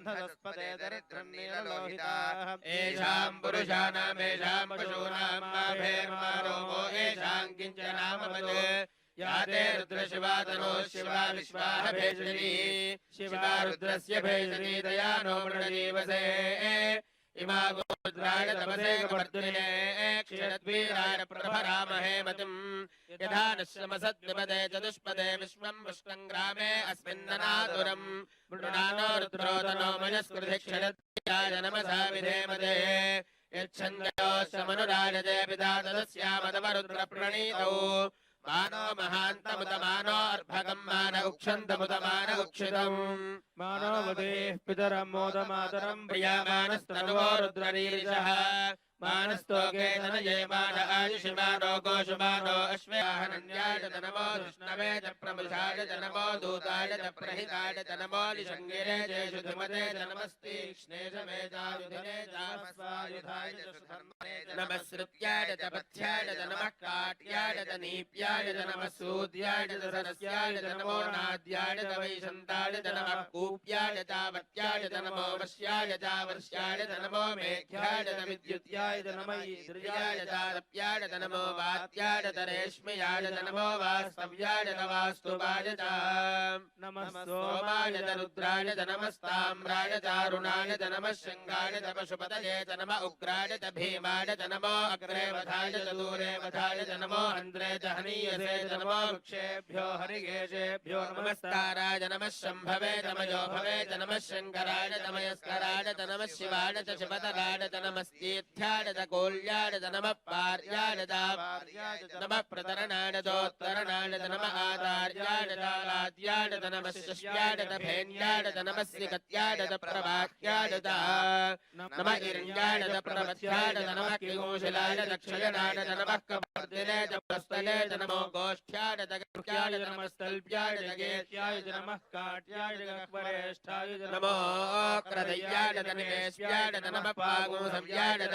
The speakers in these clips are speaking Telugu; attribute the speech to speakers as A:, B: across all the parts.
A: न्धतस्पदे दरिद्रन्नीरलोहिताः
B: येषाम् पुरुषाणामेषाम् पशूनामाभेर्मारोमो येषाम् किञ्च शिवा विश्वाः भेषणी। शिवा रुद्रस्य भेषणी दया नो मृणजीवसे। इमा गोद्राय तपसे कवर्तुने क्षीरद्वीराय प्रभरामहे मतिम् यथा नश्रमसद्विपदे चतुष्पदे विश्वम् पुष्टम् ग्रामे अस्मिन्ननातुरम् मृणानो रुद्रोदनो मयस्कृति क्षरद्याय नमसा विधेमते यच्छन्द्योश्चमनुराजते पिता तदस्यामतवरुद्रप्रणीतौ मानो महान्तमुतमानो अर्भकम् मान उक्षन्तमुतमान उक्षितम्
A: मानवदेः पितरं मोदमातरं
B: प्रियामानस्तनुवो रुद्ररीरिषः मानस्तोके धनजयमान आयुषमानो गोषुमानो अश्वयाहनन्याय च नमो कृष्णवे च प्रमुषाय च नमो दूताय च प्रहिताय च नमो निषङ्गिरे चेषु धुमते च नमस्तीक्ष्णे च मेधायुधने चास्वायुधाय च सुधर्मणे च नमः श्रुत्याय च पथ्याय च नमः काट्याय च नीप्याय च नमः सूद्याय च सरस्याय च नमो नाद्याय च वैशन्ताय च नमः कूप्याय चावत्याय च नमो वश्याय चावर्ष्याय च नमो मेघ्याय च विद्युत्याय ధృజాయ నమై ధృజాయ చారప్యాయ నమో వాత్యాయ తరేష్మయాయ నమో వాస్తవ్యాయ నవాస్తువాయ చ. నమః సోమాయ రుద్రాయ నమస్తామ్రాయ చారుణాయ నమః శృంగాయ పశుపతయే నమ
A: ఉగ్రాయ చ భీమాయ
B: నమో అగ్రేవధాయ దూరేవధాయ నమో అంద్రే చ హనీయసే నమో వృక్షేభ్యో హరిగేశేభ్యో నమస్కారాయ నమః శంభవే నమయో భవే నమః శంకరాయ నమయస్కరాయ నమః శివాయ శివతరాయ నమస్తీర్థ్యాయ పార్యాడత కూల్యాడత నమ పార్యాడత నమ ప్రతరణాడతోత్తరణాడత నమ ఆదార్యాడతాలాద్యాడత నమ శిష్యాడత భేన్యాడత నమస్య కత్యాడత ప్రవాక్యాడత నమ ఇర్యాడత ప్రవత్యాడత నమ కిగోశలాడత క్షయనాడత నమ కపర్దిలేత నమో గోష్ఠ్యాడత గృహ్యాడత నమస్తల్ప్యాడత గేత్యాయుత
A: నమ కాట్యాయుత నమో క్రదయ్యాడత నివేశ్యాడత
B: నమ పాగో సంయాడత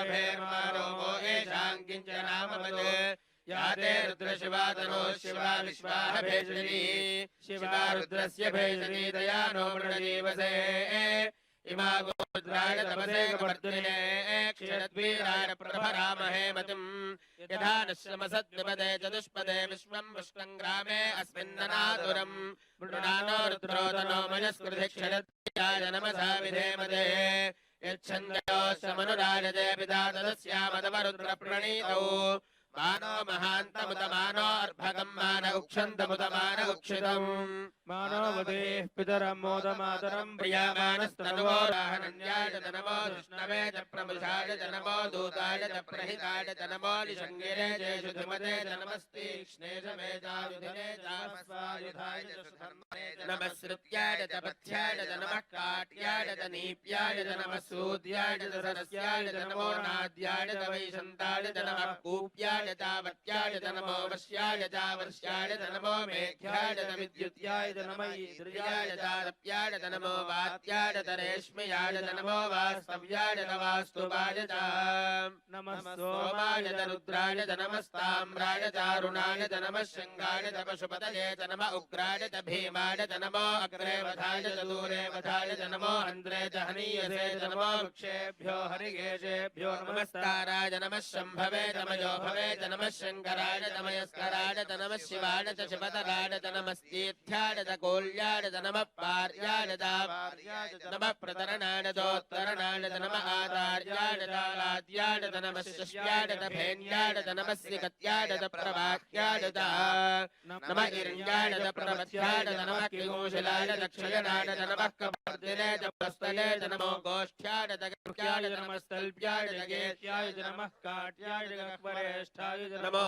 B: माभेर्मा रोमो येषाम् किञ्चनामवत् या ते रुद्रशिवातनो शिवा विश्वाह भेषणी शिवा रुद्रस्य भेषणी दया नो मृणजीवसे इमा गोद्राय तपसे कवर्तुने क्षीरद्वीराय प्रभरामहे मतिम् यथा नश्रमसद्विपदे चतुष्पदे विश्वम् पुष्टम् ग्रामे अस्मिन्ननातुरम् मृणानो रुद्रोदनो मयस्कृति क्षरद्याय नमसा विधेमते यच्छन्द्योश्चमनुराजते पिता तदस्यामतवरुद्रप्रणीतौ मानो महान्तमुतमानो अर्भकम् मान उक्षन्तमुतमान उक्षितम्
A: मानवदेः पितरं मोदमातरं
B: प्रियामानस्तनवो राहनन्याय च नमो कृष्णवे च प्रमुषाय च नमो दूताय च प्रहिताय च नमो निषङ्गिरे चेषु धुमते च नमस्तीक्ष्णे च मेधायुधने चास्वायुधाय च सुधर्मणे च नमः श्रुत्याय च पथ्याय च नमः काट्याय च नीप्याय च नमः सूद्याय च सरस्याय च नमो नाद्याय च वैशन्ताय च नमः कूप्याय चावत्याय च नमो वश्याय चावर्ष्याय च नमो मेघ्याय च विद्युत्याय च नम ईन्द्रियाय चारप्याय च नमो वात्याय च रेश्म्याय च नमो वास्तव्याय च वास्तुवाय च
A: नमः
B: सोमाय च रुद्राय च नमस्ताम्राय चारुणाय च नमः शृङ्गाय च पशुपतये च नम उग्राय च भीमाय च नमो अग्रे वधाय च दूरे वधाय च नमो हन्द्रे च हनीयसे च नमो वृक्षेभ्यो हरिकेशेभ्यो नमस्काराय नमः शम्भवे तमयो भवे च नमः शङ्कराय तमयस्कराय च नमः शिवाय च शिवतराय च नमस्तीर्थ्याय च कोल्याय च नमः पार्याय च नमः प्रतरणाय चोत्तरणाय च नमः आचार्याय च आराध्याय च नमः शिष्याय च भेन्याय च नमः श्रीकत्याय च प्रवाक्याय च नमः इर्याय च प्रवध्याय च नमः किंशिलाय च क्षयनाय च नमः कपर्दिने च प्रस्थले च नमो गोष्ठ्याय च
A: गृह्याय च नमस्तल्प्याय च गेत्याय च नमः काट्याय च गह्वरेष्ठाय च
B: नमो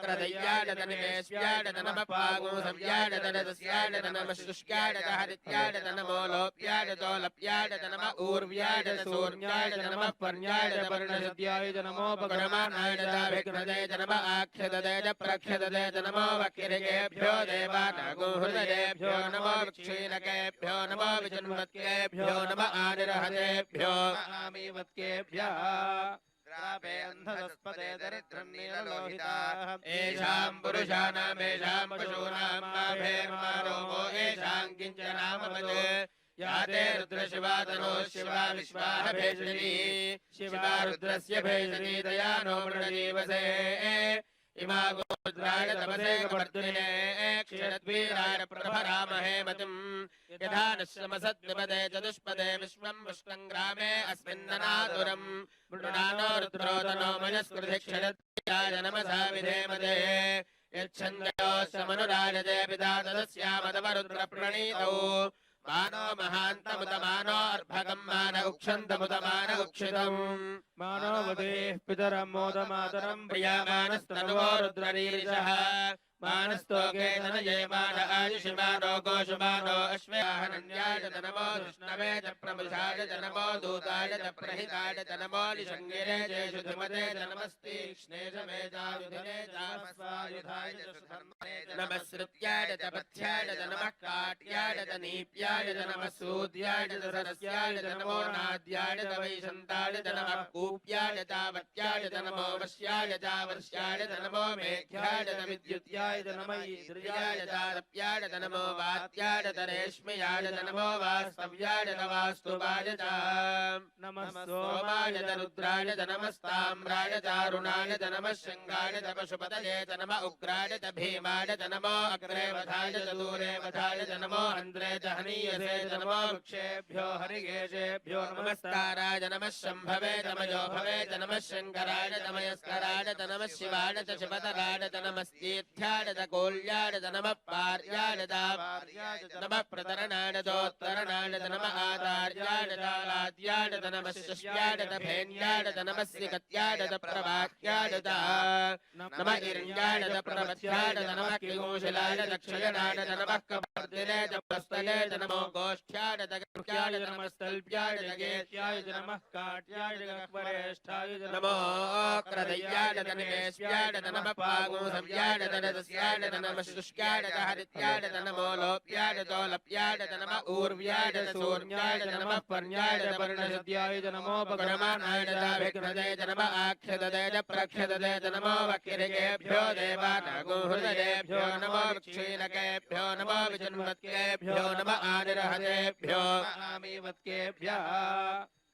B: क्रदय्याडतनिमेष्याडत नमः पागुंसव्याडत रदस्याडत नमः शुष्क्याडत हरित्याडत नमो लोप्याडतो लप्याडत नमः ऊर्व्याडत नमो
A: भगवमानायडताभिघ्नदय नमः
B: आक्षददय च प्रक्षददय नमो वक्रिकेभ्यो
A: ग्रापे अन्धदस्पदे दरिद्रम् नीललोहिताः
B: येषाम् पुरुषाणामेषाम् पशूनाम् माभेर्मारोमो येषाम् किञ्चनामवत् या ते रुद्रशिवा तनो शिवा विश्वाः भेषणी शिवा रुद्रस्य भेषणी दया नो मृणजीवसे इमा गोद्राय तपसे कपर्दिने क्षीरद्वीराय प्रभरामहे मतिम् यथा नश्रमसद्विपदे चतुष्पदे विश्वम् पुष्टम् ग्रामे अस्मिन्ननातुरम् मृणानो रुद्रो तनो मयस्कृति क्षणत्याय नमसा विधेमदे यच्छन्द्योऽस्यमनुराजते पिता तदस्यामदवरुद्रप्रणीतौ मानो महान्तमुदमानो अर्भकम् मान उक्षन्तमुदमान उक्षितम्
A: मानवदेः पितरम् मोदमातरम्
B: प्रियमानस्तनवो रुद्ररीरिषः मानस्तोके धनजयमान आयुषमानो गोषमानो अश्वयाहनन्याय च नमो च प्रमुषाय च दूताय च प्रहिताय च नमो निषङ्गिरे च शुधिमते च नमस्तीक्ष्णे च मेधायुधने च श्रुत्याय च पथ्याय काट्याय च नीप्याय सूद्याय च सरस्याय नाद्याय च वैशन्ताय कूप्याय चावत्याय च वश्याय चावर्ष्याय च मेघ्याय च
A: ధృజాయ నమయి ధృజాయ
B: చారప్యాయ నమో వాత్యాయ తరేష్మయాయ నమో వాస్తవ్యాయ నవాస్తువాయ చ నమస్తోమాయ రుద్రాయ నమస్తామ్రాయ చారుణాయ నమ
A: శృంగాయ
B: పశుపతయే నమ ఉగ్రాయ భీమాయ నమో అగ్రే వధాయ దూరే వధాయ నమో అంద్రే జహనీయసే నమో వృక్షేభ్యో హరిగేశేభ్యో నమస్కారాయ నమ శంభవే నమయో భవే నమ శంకరాయ నమయస్కరాయ నమ శివాయ శివతరాయ నమస్తీర్థ్యాయ పార్యాడత కోళ్యాడత నమ
A: పార్యాడత పార్యాడత నమ
B: ప్రతరణాడతోత్తరణాడత నమ ఆదార్యాడతాలాద్యాడత నమ శస్యాడత భేన్యాడత నమస్య కత్యాడత ప్రవాక్యాడత నమ ఇర్యాడత ప్రవత్యాడత నమ కిగోశలాడత క్షయనాడత నమ కబర్దిలేత ప్రస్తలేత నమో గోష్ఠ్యాడత గృహ్యాడత నమస్తల్ప్యాడత గేత్యాయుజ నమ కాట్యాయుజ నమో క్రదయ్యాడత నివేశ్యాడత నమ పాగో సంయాడత ्याडत नम शुष्क्याडत हरित्याडत नमो लोप्याडतो लप्याडत नम ऊर्व्याडत सूर्याडत नमः पर्याडत पर्णशुद्यायुज नमो पगमानायडता नम आक्षददेज नम आनिरहतेभ्यो
A: आमीवत्केभ्यः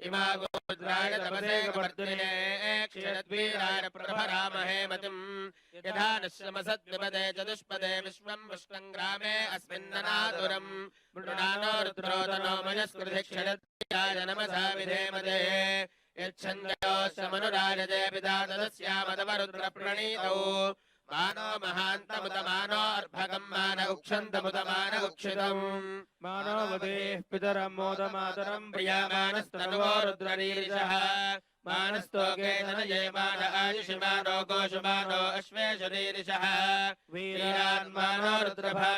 B: इमा गोद्राय तपसे कपर्दिने क्षीरद्वीराय प्रभरामहे मतिम् यथा नश्रमसद्विपदे चतुष्पदे विश्वम् पुष्टम् ग्रामे अस्मिन्ननातुरम् मृणानो रुद्रो तनो मयस्कृति क्षणत्याय नमसा विधेमदे यच्छन्द्योऽस्यमनुराजते पिता तदस्यामदवरुद्रप्रणीतौ मानो महान्तमुदमानो अर्भकम् मान उक्षन्तमुदमान उक्षितम्
A: मानवदेः पितरम् मोदमातरम्
B: प्रियमानस्तनवो मानस्तोके गोषमानो अश्वे रुद्रभामि